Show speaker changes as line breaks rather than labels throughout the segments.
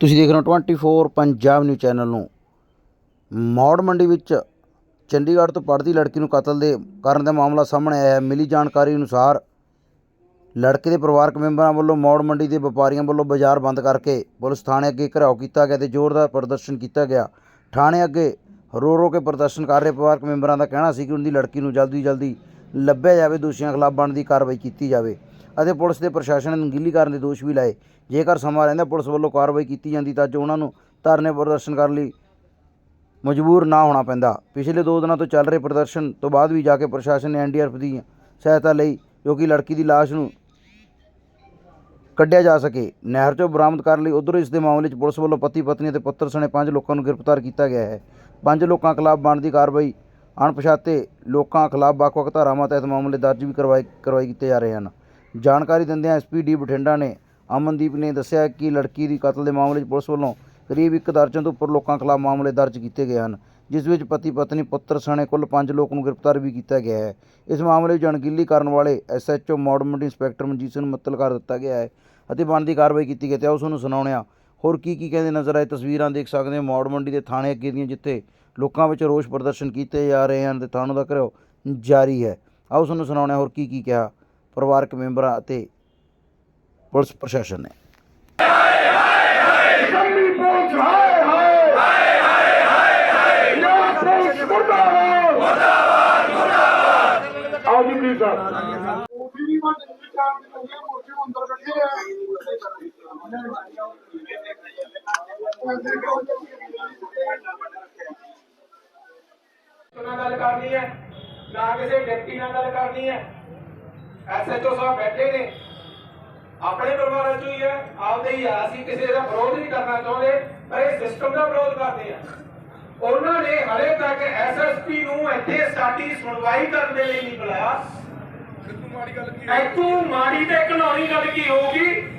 ਤੁਸੀਂ ਦੇਖ ਰਹੇ ਹੋ 24 ਪੰਜਾਬ ਨਿਊਜ਼ ਚੈਨਲ ਨੂੰ। ਮੌੜ ਮੰਡੀ ਵਿੱਚ ਚੰਡੀਗੜ੍ਹ ਤੋਂ ਪੜ੍ਹਦੀ ਲੜਕੀ ਨੂੰ ਕਤਲ ਦੇ ਕਰਨ ਦਾ ਮਾਮਲਾ ਸਾਹਮਣੇ ਆਇਆ ਹੈ। ਮਿਲੀ ਜਾਣਕਾਰੀ ਅਨੁਸਾਰ ਲੜਕੇ ਦੇ ਪਰਿਵਾਰਕ ਮੈਂਬਰਾਂ ਵੱਲੋਂ ਮੌੜ ਮੰਡੀ ਦੇ ਵਪਾਰੀਆਂ ਵੱਲੋਂ ਬਾਜ਼ਾਰ ਬੰਦ ਕਰਕੇ ਪੁਲਿਸ ਥਾਣੇ ਅੱਗੇ ਘਿਰਾਓ ਕੀਤਾ ਗਿਆ ਤੇ ਜ਼ੋਰਦਾਰ ਪ੍ਰਦਰਸ਼ਨ ਕੀਤਾ ਗਿਆ। ਥਾਣੇ ਅੱਗੇ ਰੋ ਰੋ ਕੇ ਪ੍ਰਦਰਸ਼ਨ ਕਰ ਰਹੇ ਪਰਿਵਾਰਕ ਮੈਂਬਰਾਂ ਦਾ ਕਹਿਣਾ ਸੀ ਕਿ ਉਹਨਾਂ ਦੀ ਲੜਕੀ ਨੂੰ ਜਲਦੀ ਜਲਦੀ ਲੱਭਿਆ ਜਾਵੇ, ਦੋਸ਼ੀਆਂ ਖਿਲਾਫ ਬਣਦੀ ਕਾਰਵਾਈ ਕੀਤੀ ਜਾਵੇ। ਅਤੇ ਪੁਲਿਸ ਦੇ ਪ੍ਰਸ਼ਾਸਨ ਨੇ ਨੰਗੀਲੀ ਕਰਨ ਦੇ ਦੋਸ਼ ਵੀ ਲਾਏ। ਜੇਕਰ ਸਮਾਂ ਰਹਿੰਦਾ ਪੁਲਿਸ ਵੱਲੋਂ ਕਾਰਵਾਈ ਕੀਤੀ ਜਾਂਦੀ ਤਾਂ ਅੱਜ ਉਹਨਾਂ ਨੂੰ ਧਰਨੇ ਪ੍ਰਦਰਸ਼ਨ ਕਰਨ ਲਈ ਮਜਬੂਰ ਨਾ ਹੋਣਾ ਪੈਂਦਾ। ਪਿਛਲੇ 2 ਦਿਨਾਂ ਤੋਂ ਚੱਲ ਰਹੇ ਪ੍ਰਦਰਸ਼ਨ ਤੋਂ ਬਾਅਦ ਵੀ ਜਾ ਕੇ ਪ੍ਰਸ਼ਾਸਨ ਨੇ ਐਨਡੀਆਰਐਫ ਦੀ ਸਹਾਇਤਾ ਲਈ, ਜੋ ਕਿ ਲੜਕੀ ਦੀ ਲਾਸ਼ ਨੂੰ ਕੱਢਿਆ ਜਾ ਸਕੇ। ਨਹਿਰ ਚੋਂ ਬਰਾਮਦ ਕਰਨ ਲਈ ਉਧਰ ਇਸ ਦੇ ਮਾਮਲੇ 'ਚ ਪੁਲਿਸ ਵੱਲੋਂ ਪਤੀ, ਪਤਨੀ ਅਤੇ ਪੁੱਤਰ ਸਣੇ ਪੰਜ ਲੋਕਾਂ ਨੂੰ ਗ੍ਰਿਫਤਾਰ ਕੀਤਾ ਗਿਆ ਹੈ। ਪੰਜ ਲੋਕਾਂ ਖਿਲਾਫ ਬਣਦੀ ਕਾਰਵਾਈ ਅਣਪਛਾਤੇ ਲੋਕਾਂ ਖਿਲਾਫ ਵੱਖ-ਵੱਖ ਧਾਰਾਵਾਂ ਤਹਿਤ ਮਾਮਲੇ ਦਰਜ ਵੀ ਕਰਵਾਏ ਕਰਵਾਏ ਕੀਤੇ ਜਾ ਰਹੇ ਹਨ। ਜਾਣਕਾਰੀ ਦਿੰਦਿਆਂ ਐਸਪੀ ਡੀ ਬਠਿੰਡਾ ਨੇ ਅਮਨਦੀਪ ਨੇ ਦੱਸਿਆ ਕਿ ਲੜਕੀ ਦੀ ਕਤਲ ਦੇ ਮਾਮਲੇ 'ਚ ਪੁਲਿਸ ਵੱਲੋਂ ਕਰੀਬ ਇੱਕ ਦਰਜਨ ਤੋਂ ਉੱਪਰ ਲੋਕਾਂ ਖਿਲਾਫ ਮਾਮਲੇ ਦਰਜ ਕੀਤੇ ਗਏ ਹਨ, ਜਿਸ ਵਿੱਚ ਪਤੀ ਪਤਨੀ ਪੁੱਤਰ ਸਣੇ ਕੁੱਲ ਪੰਜ ਲੋਕ ਨੂੰ ਗ੍ਰਿਫਤਾਰ ਵੀ ਕੀਤਾ ਗਿਆ ਹੈ। ਇਸ ਮਾਮਲੇ ਵਿੱਚ ਅਣਗਿੱਲੀ ਕਰਨ ਵਾਲੇ ਐਸਐਚਓ ਮੌੜ ਮੰਡੀ ਇੰਸਪੈਕਟਰ ਮਨਜੀਤ ਸਿੰਘ ਨੂੰ ਮੁਅੱਤਲ ਕਰ ਦਿੱਤਾ ਗਿਆ ਹੈ ਅਤੇ ਬਣਦੀ ਕਾਰਵਾਈ ਕੀਤੀ ਗਈ ਤੇ ਉਸ ਨੂੰ ਸੁਣਾਉਂਦੇ ਹੋਰ ਕੀ ਕੀ ਕਹਿੰਦੇ ਨਜ਼ਰ ਆਏ ਤਸਵੀਰਾਂ ਦੇਖ ਸਕਦੇ ਹੋ। ਮੌੜ ਮੰਡੀ ਦੇ ਥਾਣੇ ਅੱਗੇ ਦੀਆਂ ਜਿੱਥੇ ਲੋਕਾਂ ਵਿੱਚ ਰੋਸ ਪ੍ਰਦਰਸ਼ਨ ਕੀਤੇ ਜਾ ਰਹੇ ਹਨ ਤੇ ਥਾਣੋਂ ਦਾ ਘਿਰਾਓ ਜਾਰੀ ਹੈ। ਆਓ ਤੁਹਾਨੂੰ ਸੁਣਾਉਂਦੇ ਹੋਰ ਕੀ ਕੀ ਕਿਹਾ ਪਰਿਵਾਰਕ ਮੈਂਬਰਾਂ ਅਤੇ ਪੁਲਿਸ ਪ੍ਰਸ਼ਾਸਨ ਨੇ।
ਨਾਲ ਗੱਲ ਕਰਨੀ ਹੈ। ਨਾ ਕਿਸੇ ਵਿਅਕਤੀ ਨਾਲ ਗੱਲ ਕਰਨੀ ਹੈ। ਐਸਐਚਓ ਸਾਹਿਬ ਬੈਠੇ ਨੇ। ਆਪਣੇ ਪਰਿਵਾਰਾਂ ਚੋਂ ਹੀ ਹੈ ਆਪਦੇ ਹੀ ਆ। ਅਸੀਂ ਕਿਸੇ ਦਾ ਵਿਰੋਧ ਨਹੀਂ ਕਰਨਾ ਚਾਹੁੰਦੇ ਪਰ ਇਹ ਸਿਸਟਮ ਦਾ ਵਿਰੋਧ ਕਰਦੇ ਆ। ਉਹਨਾਂ ਨੇ ਹਲੇ ਤੱਕ ਐਸਐਸਪੀ ਨੂੰ ਇੱਥੇ ਸਾਡੀ ਸੁਣਵਾਈ ਕਰਨ ਦੇ ਲਈ ਨਹੀਂ ਬੁਲਾਇਆ। ਐਤੋਂ ਮਾੜੀ ਤੇ ਘਨੌਣੀ ਗੱਲ ਕੀ ਹੋਊਗੀ?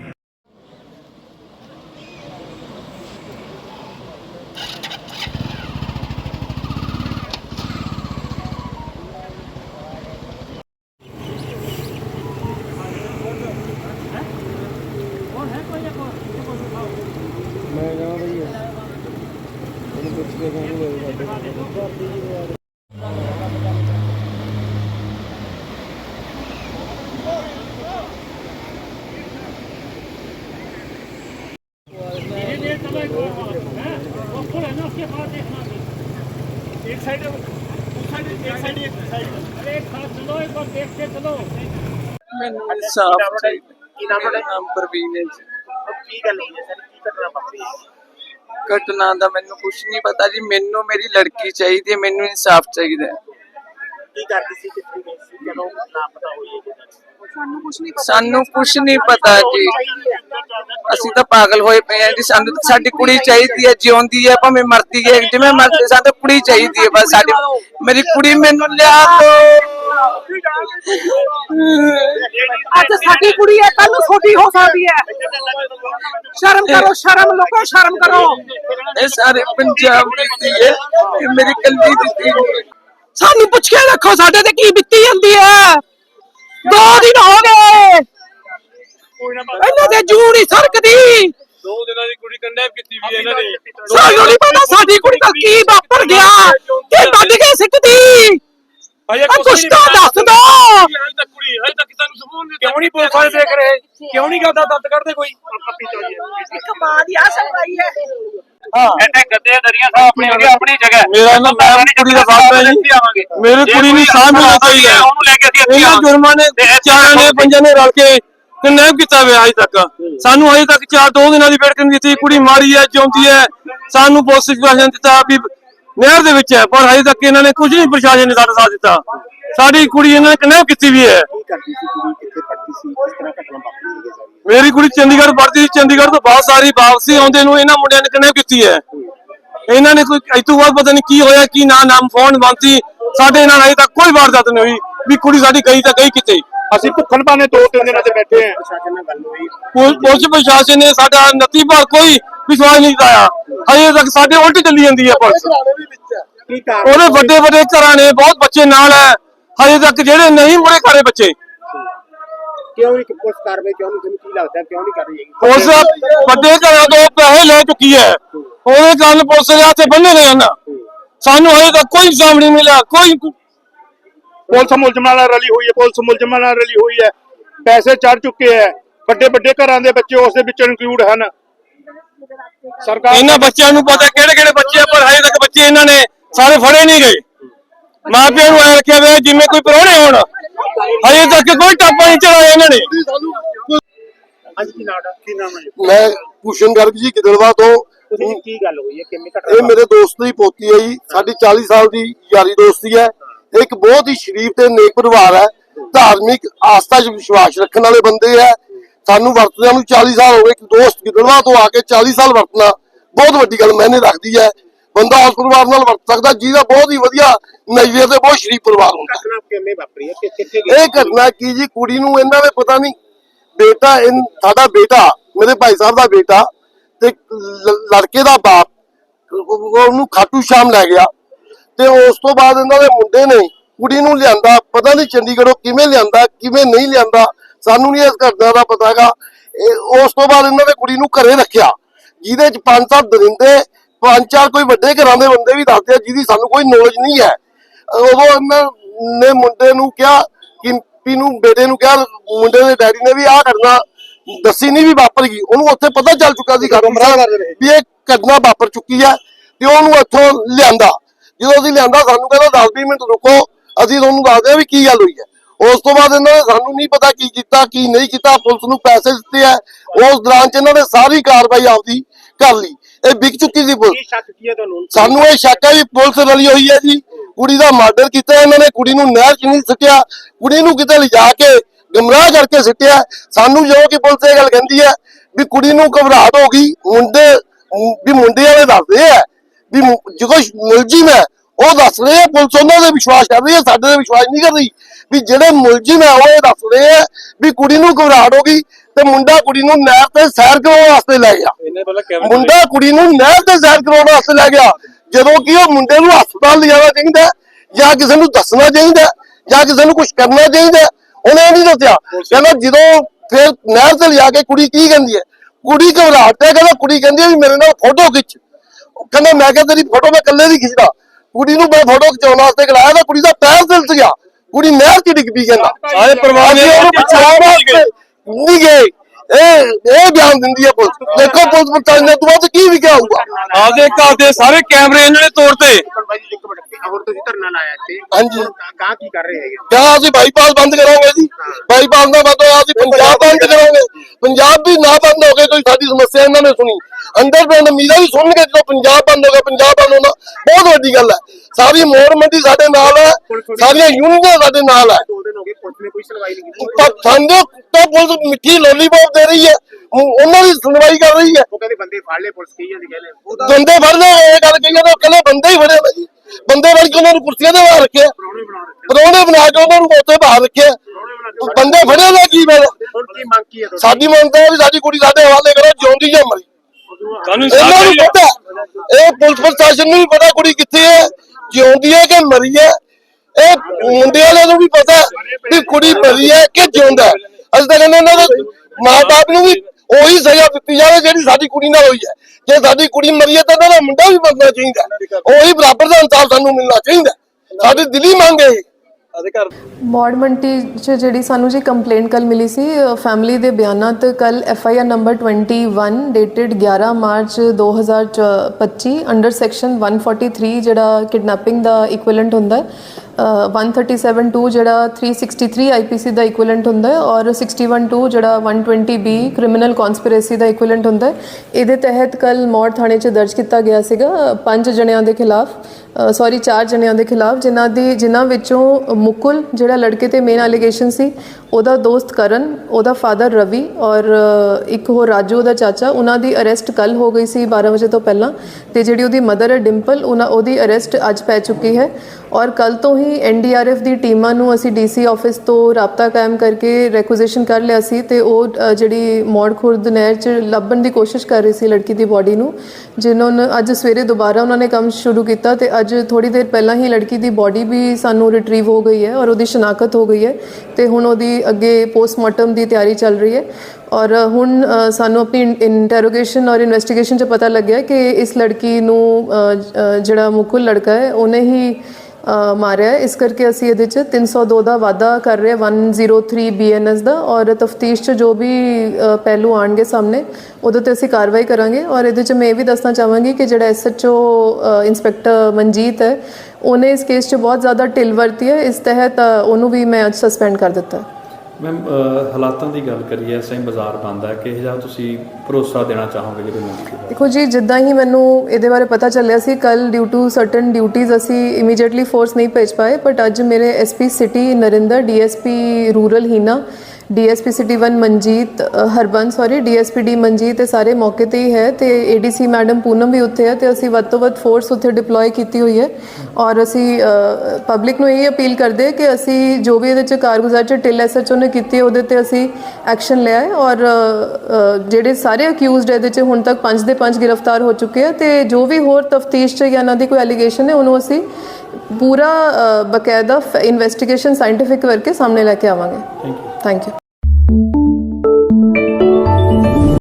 एक साइड एक साइड एक साइड एक साइड अरे एक साथ चलो एक बार देख के चलो
ਮੈਨੂੰ ਇਨਸਾਫ ਚਾਹੀਦਾ ਕੀ ਨਾਮ ਹੈ ਨਾਮ ਪ੍ਰਵੀਨ ਹੈ ਜੀ
ਕੀ ਗੱਲ ਹੋਈ ਹੈ ਸਰ ਕੀ ਘਟਨਾ ਵਾਪਰੀ ਹੈ
ਘਟਨਾ ਦਾ ਮੈਨੂੰ ਕੁਝ ਨਹੀਂ ਪਤਾ ਜੀ ਮੈਨੂੰ ਮੇਰੀ ਲੜਕੀ ਚਾਹੀਦੀ ਹੈ ਮੈਨੂੰ ਇਨਸਾਫ ਚਾਹੀਦਾ ਹੈ।
ਕੀ ਕਰਦੀ ਸੀ ਕਿੱਥੇ ਗਈ ਸੀ? ਜਦੋਂ ਲਾਪਤਾ ਹੋਈ ਹੈ ਸਾਨੂੰ ਕੁਝ ਨਹੀਂ
ਸਾਨੂੰ ਕੁਝ ਨਹੀਂ ਪਤਾ ਜੀ। ਅਸੀਂ ਤਾਂ ਪਾਗਲ ਹੋਏ ਪਏ ਆ ਜੀ ਸਾਨੂੰ ਸਾਡੀ ਕੁੜੀ ਚਾਹੀਦੀ ਹੈ ਜਿਉਂਦੀ ਹੈ ਭਾਵੇਂ ਮਰਦੀ ਹੈ ਜਿਵੇਂ ਮਰਦੀ ਸਾਨੂੰ ਕੁੜੀ ਚਾਹੀਦੀ ਹੈ ਬਸ ਸਾਡੀ ਮੇਰੀ ਕੁੜੀ ਮੈਨੂੰ ਲਿਆ ਦੋ।
ਅੱਜ ਸਾਡੀ ਕੁੜੀ ਹੈ ਕੱਲ ਨੂੰ ਛੋਟੀ ਹੋ ਸਕਦੀ ਹੈ। ਸ਼ਰਮ ਕਰੋ ਸ਼ਰਮ ਲੋਕੋ ਸ਼ਰਮ ਕਰੋ।
ਇਹ ਸਾਰੇ ਪੰਜਾਬ ਦੀ ਹੈ ਇਹ ਮੇਰੀ ਕੱਲੀ ਦੀ ਧੀ ਹੈ।
ਸਾਨੂੰ ਪੁੱਛ ਕੇ ਰੱਖੋ ਸਾਡੇ ਤੇ ਕੀ ਬੀਤੀ ਜਾਂਦੀ ਹੈ? ਦੋ ਦਿਨ ਹੋ ਗਏ। ਇਹਨਾਂ ਦੇ ਜੂੜ ਹੀ ਸਰਕਦੀ।
ਦੋ ਦਿਨਾਂ ਦੀ ਕੁੜੀ ਕੰਡੈਮ ਕੀਤੀ ਵੀ ਇਹਨਾਂ ਨੇ।
ਸਾਨੂੰ ਨਹੀਂ ਪਤਾ ਸਾਡੀ ਕੁੜੀ ਦਾ ਕੀ ਵਾਪਰ ਗਿਆ ਕਿ ਵੱਢ ਕੇ ਸਿੱਟਦੀ।
ਅਜੇ
ਆ ਕੁਛ ਤਾਂ ਦੱਸ ਦੋ।
ਹਜੇ ਤੱਕ ਕੁੜੀ ਹਜੇ ਤੱਕ ਸਾਨੂੰ ਸਬੂਤ ਨਹੀਂ ਕਿਉਂ ਨਹੀਂ ਪੁਲਿਸ ਵਾਲੇ ਦੇਖ ਰਹੇ? ਕਿਉਂ ਨਹੀਂ ਕਰਦਾ ਦੰਦ ਕੱਢਦੇ ਕੋਈ?
ਇੱਕ ਮਾਂ ਦੀ ਆਸ ਲਗਾਈ ਹੈ।
ਐਨੇ ਗੱਦੇ ਦਰੀਆਂ ਸਭ ਆਪਣੀ ਹੋਣੀ ਆਪਣੀ ਜਗ੍ਹਾ।
ਮੇਰਾ ਨਾ ਮੈਂ ਕੁੜੀ ਦਾ ਬਾਪ ਹੈ ਜੀ। ਮੇਰੀ ਕੁੜੀ ਨੂੰ ਸਾਂਭ ਮਿਲਣਾ ਚਾਹੀਦਾ ਹੈ।
ਉਹਨੂੰ ਲੈ ਕੇ ਅਸੀਂ ਇੱਥੇ
ਇਹਨਾਂ
ਆਵਾਂਗੇ।
ਜੁਰਮਾਂ ਨੇ ਚਾਰਾਂ ਨੇ ਪੰਜਾਂ ਨੇ ਰਲ ਕੇ ਕਿੰਨਾ ਕੀਤਾ ਹੋਇਆ ਅਜੇ ਤੱਕ? ਸਾਨੂੰ ਅਜੇ ਤੱਕ ਚਾਰ ਦੋ ਦਿਨਾਂ ਦੀ ਵੇਟ ਕਰਨੀ ਦਿੱਤੀ। ਕੁੜੀ ਮਾਰੀ ਹੈ ਜਿਉਂਦੀ ਹੈ। ਸਾਨੂੰ ਪੁਲਿਸ ਪ੍ਰਸ਼ਾਸਨ ਦਿੱਤਾ ਵੀ ਨਹਿਰ ਦੇ ਵਿੱਚ ਹੈ ਪਰ ਅਜੇ ਤੱਕ ਇਹਨਾਂ ਨੇ ਕੁਝ ਨਹੀਂ ਪ੍ਰਸ਼ਾਸਨ ਨੇ ਸਾਡਾ ਸਾਥ ਦਿੱਤਾ। ਸਾਡੀ ਕੁੜੀ ਇਹਨਾਂ ਨੇ ਕਿੰਨਾ ਕੀਤੀ ਵੀ ਹੈ।
ਕਰਦੀ ਸੀ ਕੁੜੀ? ਕਿੱਥੇ ਪੜਦੀ ਸੀ? ਕਿਸ ਤਰ੍ਹਾਂ ਘਟਨਾ ਵਾਪਰੀ ਹੈ ਸਾਰੀ
ਮੇਰੀ ਕੁੜੀ ਚੰਡੀਗੜ੍ਹ ਪੜ੍ਹਦੀ ਸੀ। ਚੰਡੀਗੜ੍ਹ ਤੋਂ ਬਹੁਤ ਸਾਰੀ ਵਾਪਸੀ ਆਉਂਦੇ ਨੂੰ ਇਹਨਾਂ ਮੁੰਡਿਆਂ ਨੇ ਕਿੰਨਾ ਕੀਤੀ ਹੈ। ਇਹਨਾਂ ਨੇ ਕੋਈ ਇਸ ਤੋਂ ਬਾਅਦ ਪਤਾ ਨਹੀਂ ਕੀ ਹੋਇਆ ਕੀ ਨਾ ਨਾਮ ਫੋਨ ਬੰਦੀ ਸਾਡੇ ਨਾਲ ਅਜੇ ਤੱਕ ਕੋਈ ਵਾਰਦਾਤ ਨਹੀਂ ਹੋਈ ਵੀ ਕੁੜੀ ਸਾਡੀ ਗਈ ਤਾਂ ਗਈ ਕਿਤੇ।
ਅਸੀਂ ਭੁੱਖਣ ਪਾਣੇ ਦੋ ਤਿੰਨ ਦਿਨਾਂ ਤੇ ਬੈਠੇ ਆ ਪ੍ਰਸ਼ਾਸਨ ਨਾਲ ਗੱਲ ਹੋਈ।
ਪੁਲ- ਪੁਲਿਸ ਪ੍ਰਸ਼ਾਸਨ ਨੇ ਸਾਡਾ ਨੱਤੀ ਭਰ ਕੋਈ ਵਿਸ਼ਵਾਸ ਨਹੀਂ ਦਿਵਾਇਆ ਹਜੇ ਤੱਕ ਸਾਡੇ ਉਲਟ ਚੱਲੀ ਜਾਂਦੀ ਹੈ ਪੁਲਿਸ।
ਕੀ ਕਾਰਨ
ਉਹਦੇ ਵੱਡੇ ਵੱਡੇ ਘਰਾਂ ਨੇ ਬਹੁਤ ਬੱਚੇ ਨਾਲ ਹੈ। ਹਜੇ ਤੱਕ ਜਿਹੜੇ ਨਹੀਂ ਮੁੜੇ ਘਰੇ ਬੱਚੇ।
ਕਿਉਂ ਨਹੀਂ ਪੁਲਿਸ ਕਾਰਵਾਈ ਕਿਉਂ ਨਹੀਂ ਤੁਹਾਨੂੰ ਕੀ ਲੱਗਦਾ? ਕਿਉਂ ਨਹੀਂ ਕਰ ਰਹੀ ਹੈਗੀ?
ਪੁਲਿਸ ਵੱਡੇ ਘਰਾਂ ਤੋਂ ਪੈਸੇ ਲੈ ਚੁੱਕੀ ਹੈ। ਉਹਦੇ ਕਾਰਨ ਪੁਲਿਸ ਦੇ ਹੱਥੇ ਬੰਨੇ ਨੇ ਹਨ ਸਾਨੂੰ ਹਜੇ ਤੱਕ ਕੋਈ ਇਲਜ਼ਾਮ ਨਹੀਂ ਮਿਲਿਆ। ਕੋਈ
ਪੁਲਿਸ ਮੁਲਜ਼ਮਾਂ ਨਾਲ ਰਲੀ ਹੋਈ ਹੈ ਪੁਲਿਸ ਮੁਲਜ਼ਮਾਂ ਨਾਲ ਰਲੀ ਹੋਈ ਹੈ। ਪੈਸੇ ਚੜ ਚੁੱਕੇ ਹੈ। ਵੱਡੇ ਵੱਡੇ ਘਰਾਂ ਦੇ ਬੱਚੇ ਉਸ ਦੇ ਵਿੱਚ ਇਨਕਲੂਡ ਹਨ। ਸਰਕਾਰ
ਇਹਨਾਂ ਬੱਚਿਆਂ ਨੂੰ ਪਤਾ ਕਿਹੜੇ ਕਿਹੜੇ ਬੱਚੇ ਆ ਪਰ ਹਜੇ ਤੱਕ ਬੱਚੇ ਇਹਨਾਂ ਨੇ ਸਾਰੇ ਫੜੇ ਨਹੀਂ ਗਏ। ਮਾਪਿਆਂ ਨੂੰ ਐ ਰੱਖਿਆ ਹੋਇਆ ਜਿਵੇਂ ਕੋਈ ਪਰੋਣੇ ਹੋਣ। ਹਜੇ ਤੱਕ ਕੋਈ ਟਾਪਾ ਨਹੀਂ ਚੜਾਇਆ ਇਹਨਾਂ ਨੇ।
ਅੱਜ ਕੀ ਨਾਮ ਕੀ ਨਾਮ ਹੈ ਜੀ?
ਮੈਂ ਭੂਸ਼ਣ ਗਰਗ ਜੀ ਗਿੱਦੜਵਾ ਤੋਂ।
ਤੁਸੀਂ ਕੀ ਗੱਲ ਹੋਈ ਹੈ? ਕਿੰਨੀ
ਇਹ ਮੇਰੇ ਦੋਸਤ ਦੀ ਪੋਤੀ ਹੈ ਜੀ। ਸਾਡੀ 40 ਸਾਲ ਦੀ ਯਾਰੀ ਦੋਸਤੀ ਹੈ ਇੱਕ ਬਹੁਤ ਹੀ ਸ਼ਰੀਫ ਤੇ ਨੇਕ ਪਰਿਵਾਰ ਹੈ। ਧਾਰਮਿਕ ਆਸਥਾ 'ਚ ਵਿਸ਼ਵਾਸ ਰੱਖਣ ਵਾਲੇ ਬੰਦੇ ਹੈ। ਸਾਨੂੰ ਵਰਤਦਿਆਂ ਨੂੰ 40 ਸਾਲ ਹੋ ਗਏ। ਇੱਕ ਦੋਸਤ ਗਿੱਦੜਵਾ ਤੋਂ ਆ ਕੇ 40 ਸਾਲ ਵਰਤਣਾ ਬਹੁਤ ਵੱਡੀ ਗੱਲ ਮੈਨੇ ਰੱਖਦੀ ਹੈ। ਬੰਦਾ ਉਸ ਪਰਿਵਾਰ ਨਾਲ ਵਰਤ ਸਕਦਾ ਜਿਹਦਾ ਬਹੁਤ ਹੀ ਵਧੀਆ ਨਜ਼ਰੀਏ ਤੇ ਬਹੁਤ ਸ਼ਰੀਫ ਪਰਿਵਾਰ ਹੁੰਦਾ।
ਘਟਨਾ ਕਿਵੇਂ ਵਾਪਰੀ ਹੈ? ਕਿ ਕਿੱਥੇ ਗਈ?
ਇਹ ਘਟਨਾ ਕੀ ਜੀ? ਕੁੜੀ ਨੂੰ ਇਹਨਾਂ ਦੇ ਪਤਾ ਨਹੀਂ। ਬੇਟਾ ਇਨ ਸਾਡਾ ਬੇਟਾ ਮੇਰੇ ਭਾਈ ਸਾਹਿਬ ਦਾ ਬੇਟਾ ਤੇ ਲ- ਲੜਕੇ ਦਾ ਬਾਪ ਉਹ- ਉਹਨੂੰ ਖਾਟੂ ਸ਼ਾਮ ਲੈ ਗਿਆ ਤੇ ਉਸ ਤੋਂ ਬਾਅਦ ਇਹਨਾਂ ਦੇ ਮੁੰਡੇ ਨੇ ਕੁੜੀ ਨੂੰ ਲਿਆਂਦਾ। ਪਤਾ ਨਹੀਂ ਚੰਡੀਗੜ੍ਹੋਂ ਕਿਵੇਂ ਲਿਆਂਦਾ ਕਿਵੇਂ ਨਹੀਂ ਲਿਆਂਦਾ। ਸਾਨੂੰ ਨਹੀਂ ਇਸ ਘਟਨਾ ਦਾ ਪਤਾਗਾ ਉਸ ਤੋਂ ਬਾਅਦ ਇਹਨਾਂ ਨੇ ਕੁੜੀ ਨੂੰ ਘਰੇ ਰੱਖਿਆ ਜਿਹਦੇ ਚ ਪੰਜ ਸੱਤ ਦਰਿੰਦੇ ਪੰਜ ਚਾਰ ਕੋਈ ਵੱਡੇ ਘਰਾਂ ਦੇ ਬੰਦੇ ਵੀ ਦੱਸਦੇ ਆ ਜਿਹਦੀ ਸਾਨੂੰ ਕੋਈ ਨੌਲੇਜ ਨਹੀਂ ਹੈ। ਉਦੋਂ ਇਹਨਾਂ ਨੇ ਮੁੰਡੇ ਨੂੰ ਕਿਹਾ ਕਿੰਪੀ ਨੂੰ ਬੇਟੇ ਨੂੰ ਕਿਹਾ ਮੁੰਡੇ ਦੇ ਡੈਡੀ ਨੇ ਵੀ ਆਹ ਕਰਨਾ ਦੱਸੀ ਨਹੀਂ ਵੀ ਵਾਪਰ ਗਈ। ਉਹਨੂੰ ਉੱਥੇ ਪਤਾ ਚੱਲ ਚੁੱਕਾ ਸੀ ਘਰ ਵੀ ਇਹ ਘਟਨਾ ਵਾਪਰ ਚੁੱਕੀ ਹੈ ਤੇ ਉਹਨੂੰ ਇੱਥੋਂ ਲਿਆਂਦਾ। ਜਦੋਂ ਅਸੀਂ ਲਿਆਂਦਾ ਸਾਨੂੰ ਕਹਿੰਦਾ 10-20 ਮਿੰਟ ਰੁਕੋ। ਅਸੀਂ ਤੁਹਾਨੂੰ ਦੱਸਦੇ ਹਾਂ ਵੀ ਕੀ ਗੱਲ ਹੋਈ ਹੈ। ਉਸ ਤੋਂ ਬਾਅਦ ਇਹਨਾਂ ਨੇ ਸਾਨੂੰ ਨਹੀਂ ਪਤਾ ਕੀ ਕੀਤਾ ਕੀ ਨਹੀਂ ਕੀਤਾ। ਪੁਲਿਸ ਨੂੰ ਪੈਸੇ ਦਿੱਤੇ ਆ ਉਸ ਦੌਰਾਨ ਚ ਇਹਨਾਂ ਨੇ ਸਾਰੀ ਕਾਰਵਾਈ ਆਪਦੀ ਕਰ ਲਈ। ਇਹ ਵਿਕ ਚੁੱਕੀ ਸੀ ਪੁਲਿਸ।
ਕੀ ਸ਼ੱਕ ਕੀ ਹੈ ਤੁਹਾਨੂੰ?
ਸਾਨੂੰ ਇਹ ਸ਼ੱਕ ਹੈ ਵੀ ਪੁਲਿਸ ਰਲੀ ਹੋਈ ਹੈ ਜੀ। ਕੁੜੀ ਦਾ ਮਰਡਰ ਕੀਤਾ ਇਹਨਾਂ ਨੇ ਕੁੜੀ ਨੂੰ ਨਹਿਰ 'ਚ ਨਹੀਂ ਸਿੱਟਿਆ। ਕੁੜੀ ਨੂੰ ਕਿਤੇ ਲਿਜਾ ਕੇ ਗਮਰਾਹ ਕਰਕੇ ਸਿੱਟਿਆ। ਸਾਨੂੰ ਜੋ ਕਿ ਪੁਲਿਸ ਇਹ ਗੱਲ ਕਹਿੰਦੀ ਹੈ ਵੀ ਕੁੜੀ ਨੂੰ ਘਬਰਾਹਟ ਹੋ ਗਈ। ਮੁੰਡੇ ਵੀ ਮੁੰਡੇ ਵਾਲੇ ਦੱਸਦੇ ਆ ਵੀ ਮੁ- ਜੋ ਕੋਈ ਮੁਲਜ਼ਮ ਹੈ ਉਹ ਦੱਸ ਰਹੇ ਆ ਪੁਲਿਸ ਉਹਨਾਂ ਦੇ ਵਿਸ਼ਵਾਸ ਕਰ ਰਹੀ ਹੈ ਸਾਡੇ ਤੇ ਵਿਸ਼ਵਾਸ ਨਹੀਂ ਕਰ ਰਹੀ। ਵੀ ਜਿਹੜੇ ਮੁਲਜ਼ਮ ਹੈ ਉਹ ਇਹ ਦੱਸ ਰਹੇ ਆ ਵੀ ਕੁੜੀ ਨੂੰ ਘਬਰਾਹਟ ਹੋ ਗਈ। ਤੇ ਮੁੰਡਾ ਕੁੜੀ ਨੂੰ ਨਹਿਰ ਤੇ ਸੈਰ ਕਰਾਉਣ ਵਾਸਤੇ ਲੈ ਗਿਆ। ਮੁੰਡਾ ਕੁੜੀ ਨੂੰ ਨਹਿਰ ਤੇ ਸੈਰ ਕਰਾਉਣ ਵਾਸਤੇ ਲੈ ਗਿਆ। ਜਦੋਂ ਕਿ ਉਹ ਮੁੰਡੇ ਨੂੰ ਹਸਪਤਾਲ ਲਿਜਾਣਾ ਚਾਹੀਦਾ ਹੈ, ਜਾਂ ਕਿਸੇ ਨੂੰ ਦੱਸਣਾ ਚਾਹੀਦਾ ਹੈ, ਜਾਂ ਕਿਸੇ ਨੂੰ ਕੁਝ ਕਰਨਾ ਚਾਹੀਦਾ ਹੈ। ਉਹਨੇ ਇਹ ਨਹੀਂ ਦੱਸਿਆ। ਕਹਿੰਦਾ ਜਦੋਂ ਫਿਰ ਨਹਿਰ ਤੇ ਲਿਜਾ ਕੇ ਕੁੜੀ ਕੀ ਕਹਿੰਦੀ ਹੈ? ਕੁੜੀ ਘਬਰਾਹਟ ਤੇ ਕਹਿੰਦਾ ਕੁੜੀ ਕਹਿੰਦੀ ਹੈ ਵੀ ਮੇਰੇ ਨਾਲ ਫੋਟੋ ਖਿੱਚ। ਕਹਿੰਦਾ ਮੈਂ ਕਿਹਾ ਤੇਰੀ ਫੋਟੋ ਮੈਂ ਇਕੱਲੇ ਦੀ ਖਿੱਚਦਾ। ਕੁੜੀ ਨੂੰ ਮੈਂ ਫੋਟੋ ਖਿਚਾਉਣ ਵਾਸਤੇ ਖਿਲਾਇਆ ਤਾਂ ਕੁੜੀ ਦਾ ਪੈਰ ਤਿਲਤ ਗਿਆ। ਕੁੜੀ ਨਹਿਰ 'ਚ ਡਿੱਗ ਪਈ ਕਹਿੰਦਾ।
ਸਾਰੇ ਪਰਿਵਾਰ ਨੇ
ਉਹਨੂੰ ਬਚਾਉਣ ਵਾਸਤੇ ਨਹੀਂ ਗਏ। ਇਹ ਇਹ ਬਿਆਨ ਦਿੰਦੀ ਹੈ ਪੁਲਿਸ। ਦੇਖੋ ਪੁਲਿਸ ਨੇ ਤੋਂ ਬਾਅਦ ਕੀ ਵਿਕਿਆ ਹੋਊਗਾ।
ਆਪਦੇ ਘਰ ਦੇ ਸਾਰੇ ਕੈਮਰੇ ਇਹਨਾਂ ਨੇ ਤੋੜਤੇ
ਬਾਈ ਜੀ ਇੱਕ ਮਿੰਟ। ਹੋਰ ਤੁਸੀਂ ਧਰਨਾ ਲਾਇਆ ਇੱਥੇ।
ਹਾਂਜੀ।
ਗਾਂ ਕੀ ਕਰ ਰਹੇ ਹੈਗੇ?
ਕਿਹਾ ਅਸੀਂ ਬਾਈਪਾਸ ਬੰਦ ਕਰਾਂਗੇ ਜੀ। ਬਾਈਪਾਸ ਦਾ ਮਤਲਬ ਅਸੀਂ ਪੰਜਾਬ ਬੰਦ ਕਰਾਂਗੇ। ਪੰਜਾਬ ਵੀ ਨਾ ਬੰਦ ਹੋ ਗਏ ਕੋਈ ਸਾਡੀ ਸਮੱਸਿਆ ਇਹਨਾਂ ਨੇ ਸੁਣੀ। ਅੰਡਰਗਰਾਉਂਡ ਮੀਡੀਆ ਵੀ ਸੁਣਨਗੇ ਜਦੋਂ ਪੰਜਾਬ ਬੰਦ ਹੋ ਗਿਆ ਪੰਜਾਬ ਬੰਦ ਹੋਣਾ ਬਹੁਤ ਵੱਡੀ ਗੱਲ ਹੈ। ਸਾਰੀ ਮੋੜ ਮੰਡੀ ਸਾਡੇ ਨਾਲ ਹੈ ਸਾਰੀਆਂ ਯੂਨੀਅਨਾਂ ਸਾਡੇ ਨਾਲ ਹੈ।
ਦੋ ਦਿਨ ਹੋ ਗਏ ਪੁਲਿਸ ਨੇ ਕੋਈ ਸੁਣਵਾਈ ਨਹੀਂ ਕੀਤੀ।
ਪਰ ਸਾਨੂੰ ਤਾਂ ਪੁਲਿਸ ਮਿੱਠੀ ਲੋਲੀਪੌਪ ਦੇ ਰਹੀ ਹੈ ਉਹ- ਉਹਨਾਂ ਦੀ ਸੁਣਵਾਈ ਕਰ ਰਹੀ ਹੈ।
ਉਹ ਕਹਿੰਦੇ ਬੰਦੇ ਫੜ ਲਏ ਪੁਲਿਸ ਕਹੀ ਜਾਂਦੀ ਕਹਿੰਦੇ
ਬੰਦੇ ਫੜਨੇ ਇਹ ਗੱਲ ਕਹੀ ਜਾਂਦੇ ਕੱਲੇ ਬੰਦੇ ਹੀ ਫੜੇ ਨੇ ਜੀ। ਬੰਦੇ ਫੜ ਕੇ ਉਹਨਾਂ ਨੂੰ ਕੁਰਸੀਆਂ ਦੇ ਬਾਹਰ ਰੱਖਿਆ। ਪਰੌਣੇ ਬਣਾ ਕੇ ਉਹਨਾਂ ਨੂੰ ਉੱਥੇ ਬਾਹਰ ਰੱਖਿਆ। ਬੰਦੇ ਫੜੇ ਨੇ ਕੀ ਮੈਂ
ਹੁਣ ਕੀ ਮੰਗ ਕੀ ਹੈ ਤੁਹਾਡੀ?
ਸਾਡੀ ਮੰਨਦਾ ਵੀ ਸਾਡੀ ਕੁੜੀ ਸਾਡੇ ਹਵਾਲੇ ਕਰੋ ਜਿਉਂਦੀ ਜਾਂ ਮਰੀ।
ਸਾਨੂੰ
ਇਹਨਾਂ ਨੂੰ
ਇਨਸਾਫ਼
ਪਤਾ ਇਹ ਪੁਲਿਸ ਪ੍ਰਸ਼ਾਸਨ ਨੂੰ ਵੀ ਪਤਾ ਕੁੜੀ ਕਿੱਥੇ ਹੈ। ਜਿਉਂਦੀ ਹੈ ਕਿ ਮਰੀ ਹੈ? ਇਹ ਮੁੰਡੇ ਵਾਲਿਆਂ ਨੂੰ ਵੀ ਪਤਾ ਵੀ ਕੁੜੀ ਮਰੀ ਹੈ ਕਿ ਜਿਉਂਦਾ ਅਸੀਂ ਤਾਂ ਕਹਿੰਦੇ ਇਹਨਾਂ ਦੇ ਮਾਪੇ ਨੂੰ ਵੀ ਉਹੀ ਸਜ਼ਾ ਦਿੱਤੀ ਜਾਵੇ ਜਿਹੜੀ ਸਾਡੀ ਕੁੜੀ ਨਾਲ ਹੋਈ ਹੈ। ਜੇ ਸਾਡੀ ਕੁੜੀ ਮਰੀ ਹੈ ਤਾਂ ਇਹਨਾਂ ਦਾ ਮੁੰਡਾ ਵੀ ਮਰਨਾ ਚਾਹੀਦਾ ਉਹੀ ਬਰਾਬਰ ਦਾ ਇਨਸਾਫ ਸਾਨੂੰ ਮਿਲਣਾ ਚਾਹੀਦਾ ਸਾਡੀ ਦਿਲੀ ਮੰਗ ਹੈ ਇਹ।
ਮੌੜ ਮੰਡੀ 'ਚ ਜਿਹੜੀ ਸਾਨੂੰ ਜੀ ਕੰਪਲੇਂਟ ਕੱਲ ਮਿਲੀ ਸੀ ਫੈਮਿਲੀ ਦੇ ਬਿਆਨਾਂ ਤੇ ਕੱਲ F I R number 21 dated 11 March 2025 under section 143 ਜਿਹੜਾ ਕਿਡਨੈਪਿੰਗ ਦਾ ਇਕੁਇਵਲੈਂਟ ਹੁੰਦਾ ਹੈ 137.2 ਜਿਹੜਾ 363 ਆਈਪੀਸੀ ਦਾ ਇਕੁਇਵਲੈਂਟ ਹੁੰਦਾ ਹੈ ਔਰ 61.2 ਜਿਹੜਾ 120 ਬੀ ਕ੍ਰਿਮੀਨਲ ਕਨਸਪੀਰੇਸੀ ਦਾ ਇਕੁਇਵਲੈਂਟ ਹੁੰਦਾ ਹੈ। ਇਹਦੇ ਤਹਿਤ ਕੱਲ ਮੌੜ ਥਾਣੇ 'ਚ ਦਰਜ ਕੀਤਾ ਗਿਆ ਸੀਗਾ ਪੰਜ ਜਣਿਆਂ ਦੇ ਖਿਲਾਫ ਸੌਰੀ ਚਾਰ ਜਣਿਆਂ ਦੇ ਖਿਲਾਫ, ਜਿਨ੍ਹਾਂ ਦੀ, ਜਿਨ੍ਹਾਂ ਵਿੱਚੋਂ ਮੁਕੁਲ ਜਿਹੜਾ ਲੜਕੇ ਤੇ ਮੇਨ ਅਲੀਗੇਸ਼ਨ ਸੀ, ਉਹਦਾ ਦੋਸਤ ਕਰਨ, ਉਹਦਾ ਫਾਦਰ ਰਵੀ ਔਰ ਇੱਕ ਹੋਰ ਰਾਜੂ ਉਹਦਾ ਚਾਚਾ, ਉਹਨਾਂ ਦੀ ਅਰੈਸਟ ਕੱਲ ਹੋ ਗਈ ਸੀ 12 ਵਜੇ ਤੋਂ ਪਹਿਲਾਂ। ਤੇ ਜਿਹੜੀ ਉਹਦੀ ਮਦਰ ਹੈ ਡਿੰਪਲ, ਉਹਨਾਂ ਉਹਦੀ ਅਰੈਸਟ ਅੱਜ ਪੈ ਚੁੱਕੀ ਹੈ। ਔਰ ਕੱਲ ਤੋਂ ਹੀ ਐਨਡੀਆਰਐਫ ਦੀ ਟੀਮਾਂ ਨੂੰ ਅਸੀਂ ਡੀਸੀ ਆਫਿਸ ਤੋਂ ਰਾਬਤਾ ਕਾਇਮ ਕਰਕੇ ਰੈਕੁਜੀਸ਼ਨ ਕਰ ਲਿਆ ਸੀ ਤੇ ਉਹ ਜਿਹੜੀ ਮੌੜ ਖੁਰਦ ਨਹਿਰ 'ਚ ਲੱਭਣ ਦੀ ਕੋਸ਼ਿਸ਼ ਕਰ ਰਹੀ ਸੀ ਲੜਕੀ ਦੀ ਬਾਡੀ ਨੂੰ, ਜਿਨ੍ਹਾਂ ਨੇ ਅੱਜ ਸਵੇਰੇ ਦੁਬਾਰਾ ਉਹਨਾਂ ਨੇ ਕੰਮ ਸ਼ੁਰੂ ਕੀਤਾ ਤੇ ਅੱਜ ਥੋੜੀ ਦੇਰ ਪਹਿਲਾਂ ਹੀ ਲੜਕੀ ਦੀ ਬਾਡੀ ਵੀ ਸਾਨੂੰ ਰਿਟਰੀਵ ਹੋ ਗਈ ਹੈ ਔਰ ਉਹਦੀ ਸ਼ਨਾਖਤ ਹੋ ਗਈ ਹੈ ਤੇ ਹੁਣ ਉਹਦੀ ਅੱਗੇ ਪੋਸਟਮਾਰਟਮ ਦੀ ਤਿਆਰੀ ਚੱਲ ਰਹੀ ਹੈ। ਔਰ ਹੁਣ ਸਾਨੂੰ ਆਪਣੀ ਇੰਟਰੋਗੇਸ਼ਨ ਔਰ ਇਨਵੈਸਟੀਗੇਸ਼ਨ 'ਚ ਪਤਾ ਲੱਗਿਆ ਕਿ ਇਸ ਲੜਕੀ ਨੂੰ ਜਿਹੜਾ ਮੁਕੁਲ ਲੜਕਾ ਹੈ, ਉਹਨੇ ਹੀ ਮਾਰਿਆ ਇਸ ਕਰਕੇ ਅਸੀਂ ਇਹਦੇ 'ਚ 302 ਦਾ ਵਾਅਦਾ ਕਰ ਰਹੇ ਹਾਂ 103 ਬੀਐਨਐਸ ਦਾ। ਔਰ ਤਫਤੀਸ਼ 'ਚ ਜੋ ਵੀ ਪਹਿਲੂ ਆਣਗੇ ਸਾਹਮਣੇ, ਉਹਦੇ ਤੇ ਅਸੀਂ ਕਾਰਵਾਈ ਕਰਾਂਗੇ। ਔਰ ਇਹਦੇ 'ਚ ਮੈਂ ਇਹ ਵੀ ਦੱਸਣਾ ਚਾਹਾਂਗੀ ਕਿ ਜਿਹੜਾ ਐਸਐਚਓ ਇੰਸਪੈਕਟਰ ਮਨਜੀਤ ਹੈ, ਉਹਨੇ ਇਸ ਕੇਸ 'ਚ ਬਹੁਤ ਜ਼ਿਆਦਾ ਢਿੱਲ ਵਰਤੀ ਹੈ। ਇਸ ਤਹਿਤ ਉਹਨੂੰ ਵੀ ਮੈਂ ਅੱਜ ਸਸਪੈਂਡ ਕਰ ਦਿੱਤਾ
ਮੈਮ ਹਾਲਾਤਾਂ ਦੀ ਗੱਲ ਕਰੀਏ, ਇਸ ਟਾਈਮ ਬਾਜ਼ਾਰ ਬੰਦ ਹੈ ਕਿ ਜਿਹਾ ਤੁਸੀਂ ਭਰੋਸਾ ਦੇਣਾ ਚਾਹੋਗੇ ਜਿਹੜੇ ਮੰਤਰੀ
ਦੇਖੋ ਜੀ, ਜਿੱਦਾਂ ਹੀ ਮੈਨੂੰ ਇਹਦੇ ਬਾਰੇ ਪਤਾ ਚੱਲਿਆ ਸੀ ਕੱਲ ਡਿਊ ਟੂ ਸਰਟਨ ਡਿਊਟੀਆਂ ਅਸੀਂ ਇਮੀਡੀਏਟਲੀ ਫੋਰਸ ਨਹੀਂ ਭੇਜ ਪਾਏ ਬਟ ਅੱਜ ਮੇਰੇ SP city Narinder DSP rural Heena DSP city 1 Manjit ਅ, Harbans sorry DSP D Manjit ਇਹ ਸਾਰੇ ਮੌਕੇ ਤੇ ਹੀ ਹੈ ਤੇ ਏਡੀਸੀ ਮੈਡਮ ਪੂਨਮ ਵੀ ਉੱਥੇ ਹੈ ਤੇ ਅਸੀਂ ਵੱਧ ਤੋਂ ਵੱਧ ਫੋਰਸ ਉੱਥੇ ਡਿਪਲੋਏ ਕੀਤੀ ਹੋਈ ਹੈ ਔਰ ਅਸੀਂ ਪਬਲਿਕ ਨੂੰ ਇਹ ਅਪੀਲ ਕਰਦੇ ਹਾਂ ਕਿ ਅਸੀਂ ਜੋ ਵੀ ਇਹਦੇ ਚ ਕਾਰਗੁਜ਼ਾਰ ਚ ਟਿਲ ਐਸਐਚਓ ਨੇ ਕੀਤੀ ਹੈ, ਉਹਦੇ ਤੇ ਅਸੀਂ ਐਕਸ਼ਨ ਲਿਆ ਹੈ ਔਰ ਅ, ਅ, ਜਿਹੜੇ ਸਾਰੇ ਅਕਿਊਜ਼ਡ ਇਹਦੇ ਚ ਹੁਣ ਤੱਕ 5 ਦੇ 5 ਗ੍ਰਿਫਤਾਰ ਹੋ ਚੁੱਕੇ ਆ ਤੇ ਜੋ ਵੀ ਹੋਰ ਤਫਤੀਸ਼ ਚ ਜਾਂ ਇਹਨਾਂ ਦੀ ਕੋਈ ਐਲੀਗੇਸ਼ਨ ਹੈ ਉਹਨੂੰ ਅਸੀਂ ਪੂਰਾ ਅ, ਬਕਾਇਦਾ ਇਨਵੈਸਟੀਗੇਸ਼ਨ ਸਾਇੰਟੀਫਿਕ ਕਰਕੇ ਸਾਹਮਣੇ ਲੈ ਕੇ ਆਵਾਂਗੇ।
Thank you
thank you